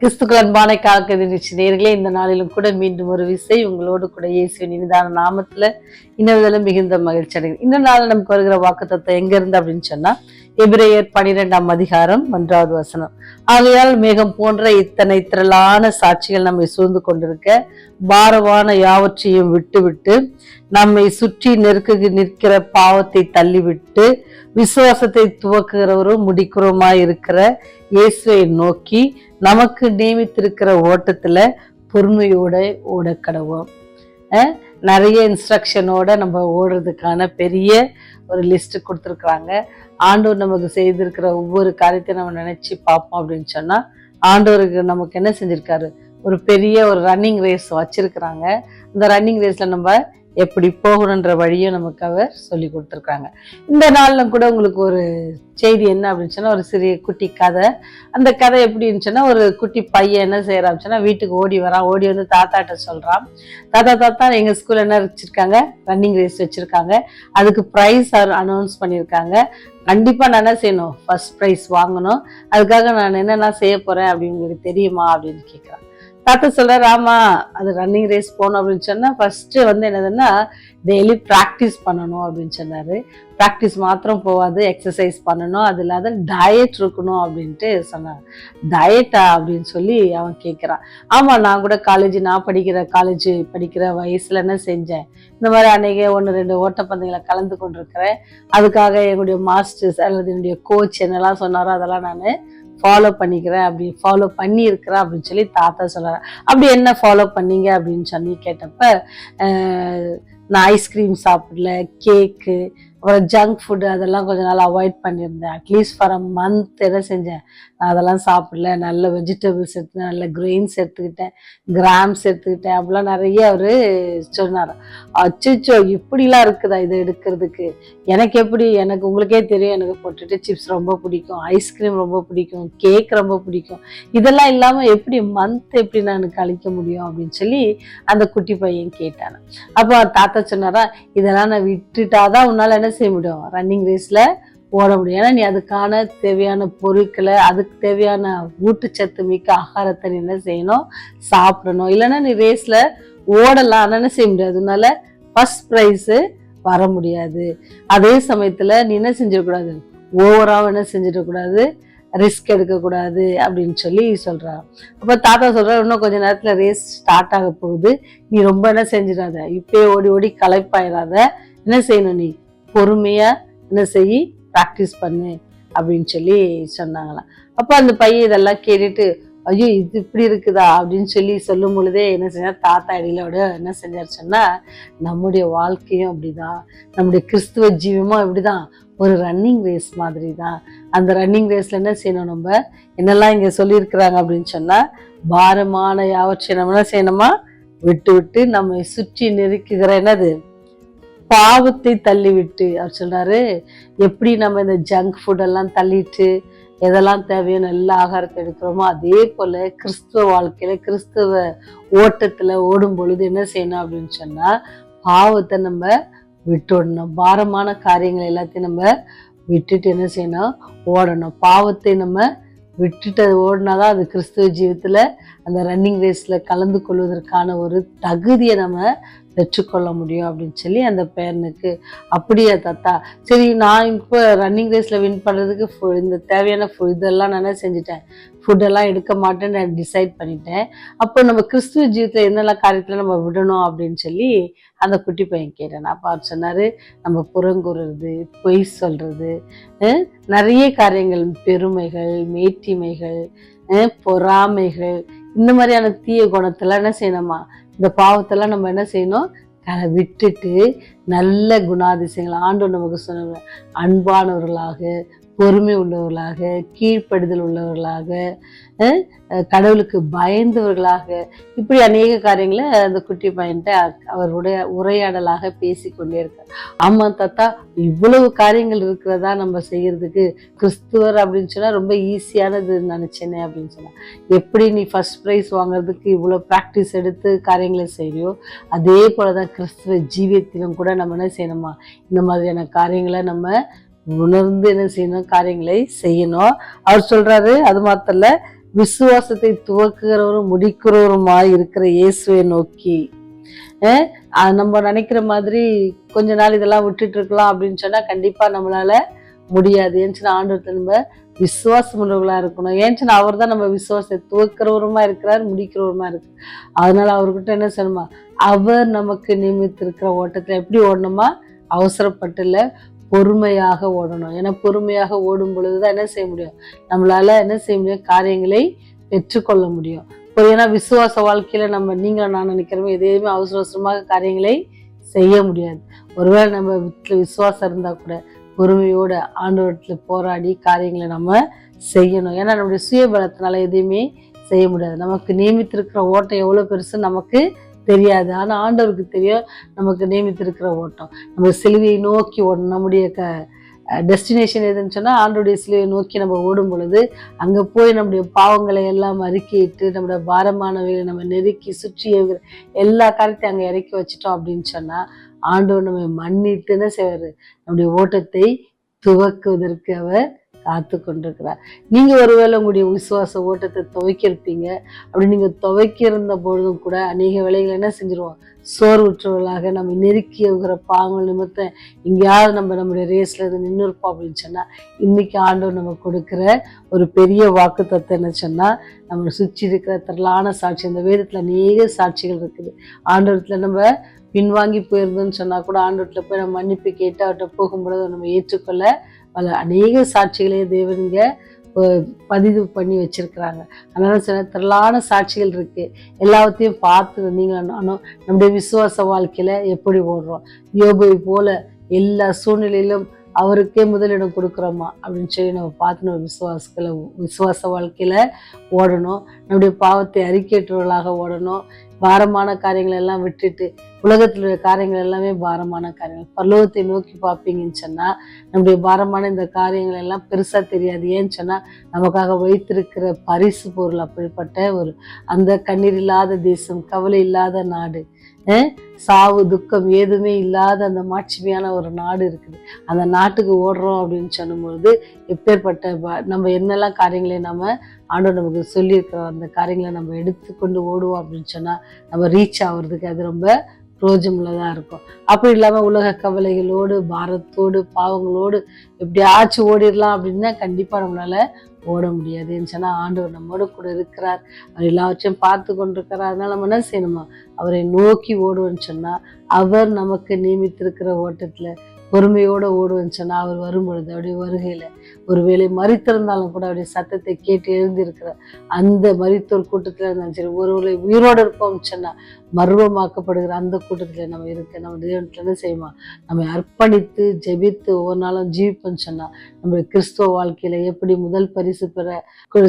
கிறிஸ்துக்கள் அன்பான காக்க நிகழ்ச்சி நேர்களே இந்த நாளிலும் கூட மீண்டும் ஒரு விசை உங்களோடு கூட இயேசுவின் இனிதான நாமத்துல இன்னொரு மிகுந்த மகிழ்ச்சி அடைகிறது இந்த நாள் நமக்கு வருகிற வாக்கு எங்க இருந்து அப்படின்னு சொன்னா எபிரேயர் பனிரெண்டாம் அதிகாரம் ஒன்றாவது வசனம். ஆகையால் மேகம் போன்ற இத்தனை திரளான சாட்சிகள் நம்மை சூழ்ந்து கொண்டிருக்க பாரவான யாவற்றையும் விட்டுவிட்டு நம்மை சுற்றி நெருக்க நிற்கிற பாவத்தை தள்ளிவிட்டு விசுவாசத்தை துவக்குகிறவரும் முடிக்கிறவருமாய் இருக்கிற இயேசுவை நோக்கி நமக்கு நியமித்திருக்கிற ஓட்டத்துல பொறுமையோட ஓட கடவோம் நிறைய இன்ஸ்ட்ரக்ஷனோட நம்ம ஓடுறதுக்கான பெரிய ஒரு லிஸ்ட்டு கொடுத்துருக்குறாங்க. ஆண்டவர் நமக்கு செய்திருக்கிற ஒவ்வொரு காரியத்தை நம்ம நினச்சி பார்ப்போம் அப்படின்னு சொன்னால் ஆண்டவருக்கு நமக்கு என்ன செஞ்சுருக்காரு? ஒரு பெரிய ஒரு ரன்னிங் ரேஸ் வச்சுருக்குறாங்க. இந்த ரன்னிங் ரேஸில் நம்ம எப்படி போகணுன்ற வழியும் நமக்கு அவர் சொல்லி கொடுத்துருக்காங்க. இந்த நாளில் கூட உங்களுக்கு ஒரு செய்தி என்ன அப்படின்னு சொன்னால் ஒரு சிறிய குட்டி கதை. அந்த கதை எப்படி இருந்துச்சுன்னா ஒரு குட்டி பையன் என்ன செய்யறான்னு சொன்னால் வீட்டுக்கு ஓடி வரான். ஓடி வந்து தாத்தாட்ட சொல்கிறான் தாத்தா தாத்தா எங்கள் ஸ்கூலில் என்ன வச்சுருக்காங்க? ரன்னிங் ரேஸ் வச்சுருக்காங்க. அதுக்கு ப்ரைஸ் அனௌன்ஸ் பண்ணியிருக்காங்க கண்டிப்பாக நான் என்ன செய்யணும்? ஃபர்ஸ்ட் ப்ரைஸ் வாங்கணும். அதுக்காக நான் என்னென்ன செய்ய போகிறேன் அப்படின்னு உங்களுக்கு தெரியுமா அப்படின்னு கேட்குறான் டாக்டர் சொல்கிறார் ஆமாம் அது ரன்னிங் ரேஸ் போகணும் அப்படின்னு சொன்னால் ஃபஸ்ட்டு வந்து என்னதுன்னா டெய்லி ப்ராக்டிஸ் பண்ணணும் அப்படின்னு சொன்னார். ப்ராக்டிஸ் மாத்திரம் போகாது எக்ஸசைஸ் பண்ணணும். அது இல்லாத டயட் இருக்கணும் அப்படின்ட்டு சொன்னார். டயட்டா அப்படின்னு சொல்லி அவன் கேட்குறான் ஆமாம் நான் கூட காலேஜ் நான் படிக்கிற காலேஜ் படிக்கிற வயசில் என்ன செஞ்சேன்? இந்த மாதிரி அன்னைக்கு ஒன்று ரெண்டு ஓட்டப்பந்தயங்களை கலந்து கொண்டிருக்கிறேன். அதுக்காக என்னுடைய மாஸ்டர்ஸ் அல்லது என்னுடைய கோச் என்னெல்லாம் சொன்னாரோ அதெல்லாம் நான் ஃபாலோ பண்ணிக்கிறேன் அப்படி ஃபாலோ பண்ணியிருக்கிறேன் அப்படின்னு சொல்லி தாத்தா சொல்கிறார் அப்படி என்ன ஃபாலோ பண்ணீங்க அப்படின்னு சொல்லி கேட்டப்ப நான் ஐஸ்கிரீம் சாப்பிடல கேக்கு அப்புறம் ஜங்க் ஃபுட்டு அதெல்லாம் கொஞ்ச நாள் அவாய்ட் பண்ணியிருந்தேன். அட்லீஸ்ட் ஃபார் அ மந்த் என்ன செஞ்சேன்? நான் அதெல்லாம் சாப்பிடல. நல்ல வெஜிடபிள்ஸ் எடுத்து நல்ல கிரெயின்ஸ் எடுத்துக்கிட்டேன். கிராம்ஸ் எடுத்துக்கிட்டேன். அப்படிலாம் நிறைய அவர் சொன்னார். அச்சுச்சோ இப்படிலாம் இருக்குதா இதை எடுக்கிறதுக்கு? எனக்கு எப்படி? எனக்கு உங்களுக்கே தெரியும். எனக்கு பொட்டேட்டோ சிப்ஸ் ரொம்ப பிடிக்கும். ஐஸ்கிரீம் ரொம்ப பிடிக்கும். கேக் ரொம்ப பிடிக்கும். இதெல்லாம் இல்லாமல் எப்படி மந்த் எப்படி நான் கழிக்க முடியும் அப்படின்னு சொல்லி அந்த குட்டி பையன் கேட்டான். அப்போ தாத்தா சொன்னாரா இதெல்லாம் நான் விட்டுட்டாதான் உன்னால் என்ன என்ன செய்ய முடியும்? ரன்னிங் ரேஸில் ஓட முடியும். ஏன்னா நீ அதுக்கான தேவையான பொருட்களை அதுக்கு தேவையான ஊட்டச்சத்து மிக்க ஆகாரத்தை நீ என்ன செய்யணும்? சாப்பிடணும். இல்லைன்னா நீ ரேஸில் ஓடலாம். ஆனால் என்ன செய்ய முடியாது. அதனால ஃபஸ்ட் ப்ரைஸு வர முடியாது. அதே சமயத்தில் நீ என்ன செஞ்சிடக்கூடாது ஓவராக என்ன செஞ்சிடக்கூடாது ரிஸ்க் எடுக்கக்கூடாது அப்படின்னு சொல்லி சொல்றாங்க அப்போ தாத்தா சொல்றாரு இன்னும் கொஞ்சம் நேரத்தில் ரேஸ் ஸ்டார்ட் ஆக போகுது. நீ ரொம்ப என்ன செஞ்சிடாத. இப்பயே ஓடி ஓடி களைப்பாயிடாத என்ன செய்யணும் நீ? பொறுமையாக என்ன செய் ப்ராக்டிஸ் பண்ணு அப்படின்னு சொல்லி சொன்னாங்களாம். அப்போ அந்த பையன் இதெல்லாம் கேட்டுட்டு ஐயோ இது இப்படி இருக்குதா? அப்படின்னு சொல்லி சொல்லும் பொழுதே என்ன செஞ்சார்? தாத்தா அடியிலோட என்ன செஞ்சார் சொன்னால் நம்முடைய வாழ்க்கையும் அப்படிதான். நம்முடைய கிறிஸ்துவ ஜீவமும் இப்படிதான். ஒரு ரன்னிங் ரேஸ் மாதிரி தான் அந்த ரன்னிங் ரேஸில் என்ன செய்யணும் நம்ம? என்னெல்லாம் இங்கே சொல்லியிருக்கிறாங்க? அப்படின்னு சொன்னால் பாரமான யாவற்றை நம்ம என்ன செய்யணுமா? விட்டு விட்டு நம்மை சுற்றி நெருக்குகிற என்னது? பாவத்தை தள்ளிவிட்டு அவர் சொன்னார் எப்படி நம்ம இந்த ஜங்க் ஃபுட்டெல்லாம் தள்ளிட்டு எதெல்லாம் தேவையோ நல்ல ஆகாரத்தை எடுக்கிறோமோ அதே போல் கிறிஸ்துவ வாழ்க்கையில் கிறிஸ்துவ ஓட்டத்தில் ஓடும் பொழுது என்ன செய்யணும்? அப்படின்னு சொன்னால் பாவத்தை நம்ம விட்டுடணும். பாரமான காரியங்கள் எல்லாத்தையும் நம்ம விட்டுட்டு என்ன செய்யணும்? ஓடணும். பாவத்தை நம்ம விட்டுட்டு ஓடினா தான் அது கிறிஸ்துவ ஜீவத்தில் அந்த ரன்னிங் ரேஸில் கலந்து கொள்வதற்கான ஒரு தகுதியை நம்ம பெற்றுக்கொள்ள முடியும் அப்படின்னு சொல்லி அந்த பேரனுக்கு அப்படியே தாத்தா சரி நான் இப்போ ரன்னிங் ரேஸில் வின் பண்ணுறதுக்கு இந்த தேவையான ஃபு இதெல்லாம் நான் என்ன செஞ்சுட்டேன் ஃபுட்டெல்லாம் எடுக்க மாட்டேன்னு நான் டிசைட் பண்ணிட்டேன். அப்போ நம்ம கிறிஸ்துவ ஜீவத்தில் என்னெல்லாம் காரியத்தில் நம்ம விடணும் அப்படின்னு சொல்லி அந்த குட்டி பையன் கேட்டேன். அப்போ அவர் சொன்னார் நம்ம புறங்குறது பொய் சொல்கிறது நிறைய காரியங்கள் பெருமைகள் மேட்டிமைகள் பொறாமைகள் இந்த மாதிரியான தீய குணத்தெல்லாம் என்ன செய்யணுமா? இந்த பாவத்தெல்லாம் நம்ம என்ன செய்யணும்? அதை விட்டுட்டு நல்ல குணாதிசயங்கள் ஆண்டவர் நமக்கு சொன்ன அன்பானவர்களாக பொறுமை உள்ளவர்களாக கீழ்ப்படுதல் உள்ளவர்களாக கடவுளுக்கு பயந்தவர்களாக இப்படி அநேக காரியங்களை அந்த குட்டி பையன்ட்ட அவருடைய உரையாடலாக பேசி கொண்டே இருக்கார். ஆமாம் தாத்தா இவ்வளவு காரியங்கள் இருக்கிறதா நம்ம செய்யறதுக்கு கிறிஸ்துவர் அப்படின்னு சொன்னால் ரொம்ப ஈஸியானது நினச்சேனே அப்படின்னு சொன்னால் எப்படி நீ ஃபர்ஸ்ட் ப்ரைஸ் வாங்குறதுக்கு இவ்வளோ ப்ராக்டிஸ் எடுத்து காரியங்களை செய்யறியோ அதே போல தான் கிறிஸ்துவ ஜீவியத்திலும் கூட நம்ம என்ன செய்யணுமா? இந்த மாதிரியான காரியங்களை நம்ம உணர்ந்து என்ன செய்யணும்? காரியங்களை செய்யணும். அவர் சொல்றாரு அது மாத்திரம் விசுவாசத்தை துவக்குகிறவரும் முடிக்கிறவருமாய் இருக்கிற இயேசுவை நோக்கி நம்ம நினைக்கிற மாதிரி கொஞ்ச நாள் இதெல்லாம் விட்டுட்டு இருக்கலாம் அப்படின்னு சொன்னால் கண்டிப்பாக நம்மளால முடியாது. ஏன்னு ஆண்டு நம்ம விசுவாசம் உள்ளவர்களாக இருக்கணும். ஏன்னு அவர் தான் நம்ம விசுவாசத்தை துவக்கிறவருமா இருக்கிறார் முடிக்கிறவருமா இருக்கு அதனால அவர்கிட்ட என்ன சொல்லணுமா? அவர் நமக்கு நியமித்திருக்கிற ஓட்டத்தில் எப்படி ஓடணுமா? அவசரப்பட்டுல பொறுமையாக ஓடணும். ஏன்னா பொறுமையாக ஓடும் பொழுதுதான் என்ன செய்ய முடியும்? நம்மளால என்ன செய்ய முடியும்? காரியங்களை பெற்றுக்கொள்ள முடியும். இப்போ ஏன்னா விசுவாச வாழ்க்கையில நம்ம நீங்களும் நான் நினைக்கிறோமே எதையுமே அவசர அவசரமாக காரியங்களை செய்ய முடியாது. ஒருவேளை நம்ம வீட்டுல விசுவாசம் இருந்தால் கூட பொறுமையோட ஆண்டவர்களில் போராடி காரியங்களை நம்ம செய்யணும். ஏன்னா நம்முடைய சுய பலத்தினால எதையுமே செய்ய முடியாது. நமக்கு நியமித்திருக்கிற ஓட்டம் எவ்வளோ பெருசு நமக்கு தெரியாது. ஆனால் ஆண்டவருக்கு தெரியும் நமக்கு நியமித்திருக்கிற ஓட்டம். நம்ம சிலுவையை நோக்கி ஓடணும். நம்முடைய க டெஸ்டினேஷன் எதுன்னு சொன்னால் ஆண்டோடைய சிலுவையை நோக்கி நம்ம ஓடும் பொழுது அங்கே போய் நம்முடைய பாவங்களை எல்லாம் அறிக்கையிட்டு நம்முடைய பாரமானவைகளை நம்ம நெருக்கி சுற்றி எல்லா காரியத்தையும் அங்கே இறக்கி வச்சிட்டோம் அப்படின்னு சொன்னால் ஆண்டவர் நம்ம மன்னித்து என்ன நம்முடைய ஓட்டத்தை துவக்குவதற்கு அவர் காத்து கொண்டிருக்கிறார் நீங்கள் ஒருவேளை உங்களுடைய விசுவாச ஓட்டத்தை துவைக்கிருப்பீங்க அப்படி நீங்கள் துவைக்கிருந்த பொழுதும் கூட அநேக வேலைகள் என்ன செஞ்சிருவோம்? சோர்வுற்றவர்களாக நம்ம நெருக்கி இருக்கிற பாவங்கள் நிமித்தம் எங்கேயாவது நம்ம நம்முடைய ரேஸில் இருந்து நின்றுருப்போம் அப்படின்னு சொன்னால் இன்றைக்கி ஆண்டவர் நம்ம கொடுக்குற ஒரு பெரிய வாக்கு தத்துவம் என்ன சொன்னால் நம்ம சுற்றி இருக்கிற திரளான சாட்சி இந்த வேதத்தில் அநேக சாட்சிகள் இருக்குது. ஆண்டவரத்தில் நம்ம பின்வாங்கி போயிருந்தோம்னு சொன்னால் கூட ஆண்டவரத்தில் போய் நம்ம மன்னிப்பு கேட்டு அவர்கிட்ட போகும்பொழுது நம்ம ஏற்றுக்கொள்ள பல அநேக சாட்சிகளே தேவனுங்க பதிவு பண்ணி வச்சிருக்கிறாங்க. அதனால சில திரளான சாட்சிகள் இருக்கு. எல்லாத்தையும் பார்த்து நீங்க நானும் நம்முடைய விசுவாச வாழ்க்கையில எப்படி ஓடுறோம்? யோபை போல எல்லா சூழ்நிலையிலும் அவருக்கே முதலிடம் கொடுக்குறோமா? அப்படின்னு சொல்லி நம்ம பார்த்து நம்ம விசுவாசத்தில் விசுவாச வாழ்க்கையில ஓடணும். நம்முடைய பாவத்தை அறிக்கையற்றவர்களாக ஓடணும். பாரமான காரியங்களை எல்லாம் விட்டுட்டு உலகத்தில் உள்ள காரியங்கள் எல்லாமே பாரமான காரியங்கள். பல்லவத்தை நோக்கி பார்ப்பீங்கன்னு சொன்னால் நம்முடைய பாரமான இந்த காரியங்கள் எல்லாம் பெருசாக தெரியாது. ஏன்னு சொன்னால் நமக்காக வைத்திருக்கிற பரிசு பொருள் அப்படிப்பட்ட ஒரு அந்த கண்ணீர் இல்லாத தேசம் கவலை இல்லாத நாடு சாவு துக்கம் எதுவுமே இல்லாத அந்த மாட்சிமையான ஒரு நாடு இருக்குது. அந்த நாட்டுக்கு ஓடுறோம் அப்படின்னு சொல்லும்பொழுது எப்பேற்பட்ட ப- நம்ம என்னெல்லாம் காரியங்களை நம்ம ஆண்டவர் நமக்கு சொல்லியிருக்கிறோம் அந்த காரியங்களை நம்ம எடுத்துக்கொண்டு ஓடுவோம் அப்படின்னு சொன்னால் நம்ம ரீச் ஆகுறதுக்கு அது ரொம்ப பிரோஜனமுள்ளதாக இருக்கும். அப்படி இல்லாமல் உலக கவலைகளோடு பாரத்தோடு பாவங்களோடு எப்படியாச்சும் ஓடிடலாம் அப்படின்னா கண்டிப்பாக நம்மளால ஓட முடியாது. சொன்னால் ஆண்டவர் நம்மோட கூட இருக்கிறார். அவர் எல்லாவற்றையும் பார்த்து கொண்டிருக்கிறார். அதனால நம்ம என்ன செய்யணுமா? அவரை நோக்கி ஓடுவோன்னு சொன்னால் அவர் நமக்கு நியமித்திருக்கிற ஓட்டத்தில் பொறுமையோட ஓடுவேன்னு சொன்னால் அவர் வரும்பொழுது அவருடைய வருகையில் ஒருவேளை மறித்திருந்தாலும் கூட அவருடைய சத்தத்தை கேட்டு எழுந்திருக்கிற அந்த மரித்தோர் கூட்டத்தில் இருந்தாலும் சரி ஒருவேளை உயிரோடு இருப்போம் சொன்னால் மர்வமாக்கப்படுகிற அந்த கூட்டத்தில் நம்ம இருக்க நம்ம தேவனத்துல என்ன செய்யுமா நம்ம அர்ப்பணித்து ஜெபித்து ஒவ்வொரு நாளும் ஜீவிப்போம்னு சொன்னால் நம்ம கிறிஸ்துவ வாழ்க்கையில் எப்படி முதல் பரிசு பெற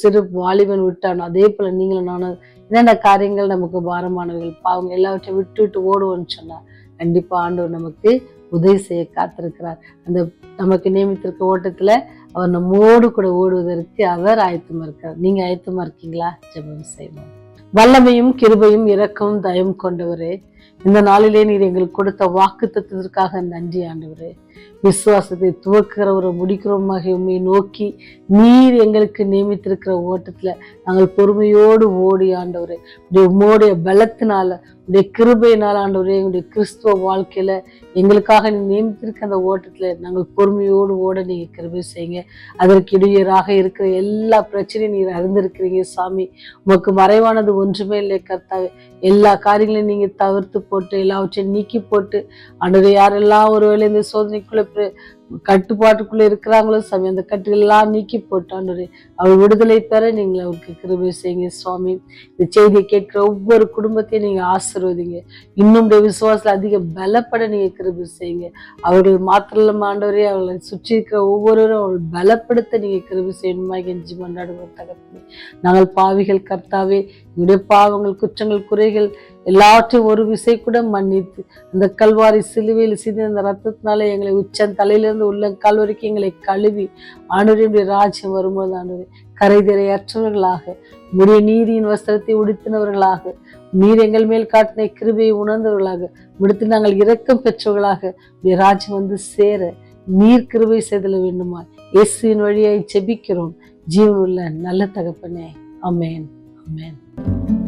சிறு வாலிபன் விட்டானோ அதே போல் நீங்களும் நானும் என்னென்ன காரியங்கள் நமக்கு பாரமானவர்கள் பாவம் எல்லாவற்றையும் விட்டு விட்டு ஓடுவோம்னு சொன்னால் கண்டிப்பாக ஆண்டவர் நமக்கு உதவி செய்ய காத்திருக்கிறார். அந்த நமக்கு நியமித்திருக்க ஓட்டத்தில் அவர் நம்மோடு கூட ஓடுவதற்கு அவர் ஆயத்தமாக இருக்கார். நீங்க ஆயத்தமாக இருக்கீங்களா? ஜெபம் செய்வோம். வல்லமையும் கிருபையும் இரக்கமும் தயம் கொண்டவரே. இந்த நாளிலே நீர் எங்களுக்கு கொடுத்த வாக்கு தத்துவதற்காக நன்றி ஆண்டவரே. விசுவாசத்தை துவக்கிறவரை முடிக்கிறவமாக உண்மை நோக்கி நீர் எங்களுக்கு நியமித்திருக்கிற ஓட்டத்தில் நாங்கள் பொறுமையோடு ஓடி ஆண்டவர். உடைய உம்முடைய பலத்தினால உடைய கிருபையினால் ஆண்டவரே எங்களுடைய கிறிஸ்துவ வாழ்க்கையில் எங்களுக்காக நீ நியமித்திருக்க அந்த ஓட்டத்தில் நாங்கள் பொறுமையோடு ஓட நீங்கள் கிருபை செய்யுங்க. அதற்கு இடையராக இருக்கிற எல்லா பிரச்சனையும் நீர் அறிந்திருக்கிறீங்க சாமி. உமக்கு மறைவானது ஒன்றுமே இல்லை கர்த்தாவே. எல்லா காரியங்களையும் நீங்கள் தவிர்த்து போட்டு எல்லாவற்றையும் நீக்கி போட்டு அன்று யாரெல்லாம் ஒருவேளை இந்த சோதனைக்குள்ள கட்டுப்பாட்டுக்குள்ள இருக்கிறாங்களோ சாமி அந்த கட்டுகளெல்லாம் நீக்கி போட்டான் அவர் விடுதலை பெற நீங்கள் அவருக்கு கிருபை செய்யுங்க சுவாமி. இந்த செய்தியை கேட்கிற ஒவ்வொரு குடும்பத்தையும் நீங்க ஆசிர்வதிங்க. இன்னும் உடைய அதிக பலப்பட நீங்க கிருபை செய்யுங்க. அவர்கள் மாத்திரம் ஆண்டவரே அவர்களை சுற்றி இருக்கிற ஒவ்வொருவரும் அவர்கள் பலப்படுத்த நீங்க கிருபை செய்யணுமா? கெஞ்சி கொண்டாடுவோம் தகப்பனே. நாங்கள் பாவிகள் கர்த்தாவே எங்களுடைய பாவங்கள் குற்றங்கள் குறைகள் எல்லாற்றையும் ஒரு விசை கூட மன்னித்து அந்த கல்வாரி சிலுவையில் சிந்தி அந்த ரத்தத்தினால எங்களை உச்சம் தலையிலிருந்து உள்ள கால் வரைக்கும் எங்களை கழுவி ஆண்டவருடைய ராஜ்யம் வரும்போது ஆண்டு கரைதிரையற்றவர்களாக உடைய நீதியின் வஸ்திரத்தை உடுத்தினவர்களாக நீர் எங்கள் மேல் காட்டின கிருபையை உணர்ந்தவர்களாக விடுத்து நாங்கள் இரக்கம் பெற்றவர்களாக உடைய ராஜ்யம் வந்து சேர நீர் கிருபை செய்தல வேண்டுமா இயேசுவின் வழியாய் செபிக்கிறோம் ஜீவனுள்ள நல்ல தகப்பனே. அமேன் அமேன்